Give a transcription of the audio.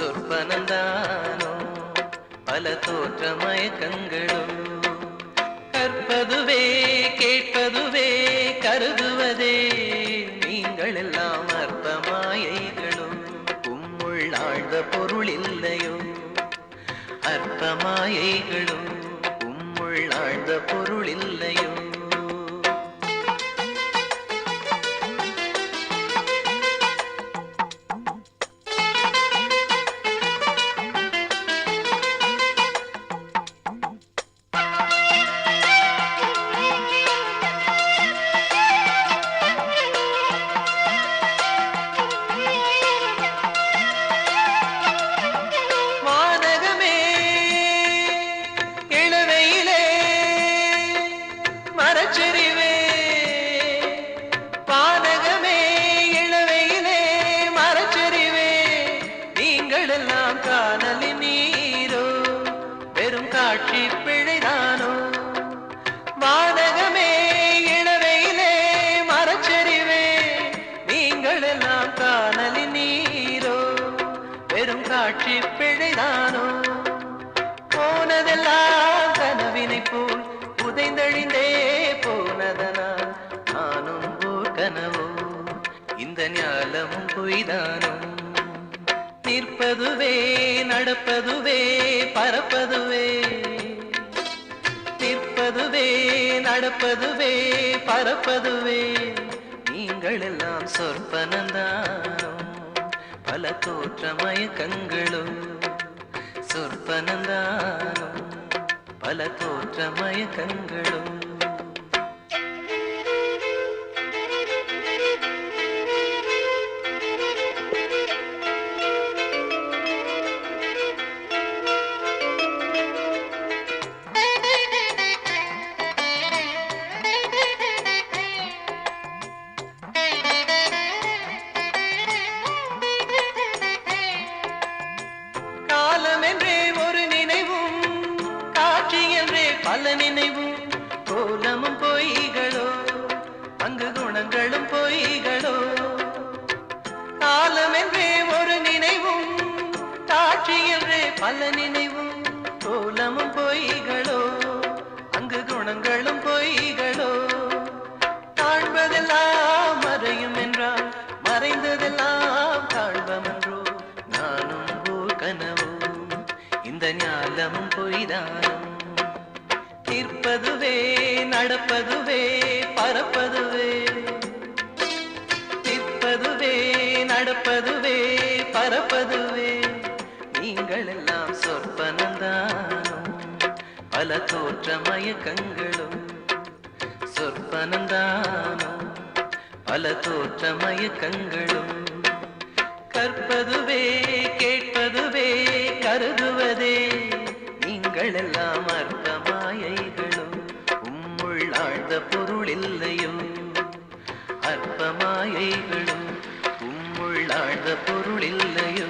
சொற்பனந்தானோ? பல தோற்ற மயக்கங்களும் கற்பதுவே கேட்பதுவே கருதுவதே. நீங்கள் எல்லாம் அற்ப மாயைகளும் உம்முள் ஆழ்ந்த பொருள் இல்லையோ? அற்ப மாயைகளும் உம்முள் ஆழ்ந்த பொருள் இல்லையோ? எல்லாம் காணலின் நீரோ வெறும் காட்சி பிழைதானோ? வானகமே இளவையிலே மரச்சரிவே நீங்கள் எல்லாம் காணலின் நீரோ வெறும் காட்சி பிழைதானோ? போனதெல்லாம் கனவினை போல் புதைந்தழிந்தே போனதனால் நானும் ஓர் கனவோ இந்த ஞாலமும் பொய்தானோ? நிற்பதுவே நடப்பதுவே பறப்பதுவே நிற்பதுவே நடப்பதுவே பறப்பதுவே நீங்கள் எல்லாம் சொற்பனந்தாம். பல தோற்ற மயக்கங்களும் சொற்பனந்தானோ பல தோற்ற மயக்கங்களும் அங்கு குணங்களும் பொய்களோ? காலம் என்றே ஒரு நினைவும் காட்சி என்றே பல நினைவும் கோலமும் பொய்களோ? அங்கு குணங்களும் பொய்களோ? காண்பதெல்லாம் மறையும் என்றால் மறைந்ததெல்லாம் காண்பமென்றோ நானும் ஓர் கனவோ இந்த ஞாலமும் பொய்தானும். தீர்ப்பதுவே நடப்பதுவே பரப்பதுவே. தீர்ப்பதுவே நடப்பதுவே பரப்பதுவே. நீங்கள் எல்லாம் சொற்பனந்தானும் பல தோற்ற மயக்கங்களும் சொற்பனந்தானும் பல தோற்ற மயக்கங்களும் கற்பதுவே கேட்பதுவே கருதுவதே. நீங்கள் எல்லாம் அற்ப மாயைகளும் உம்முள் ஆழ்ந்த பொருள் இல்லையோ அற்ப மாயைகளும் உம்முள் ஆழ்ந்த பொருள் இல்லையோ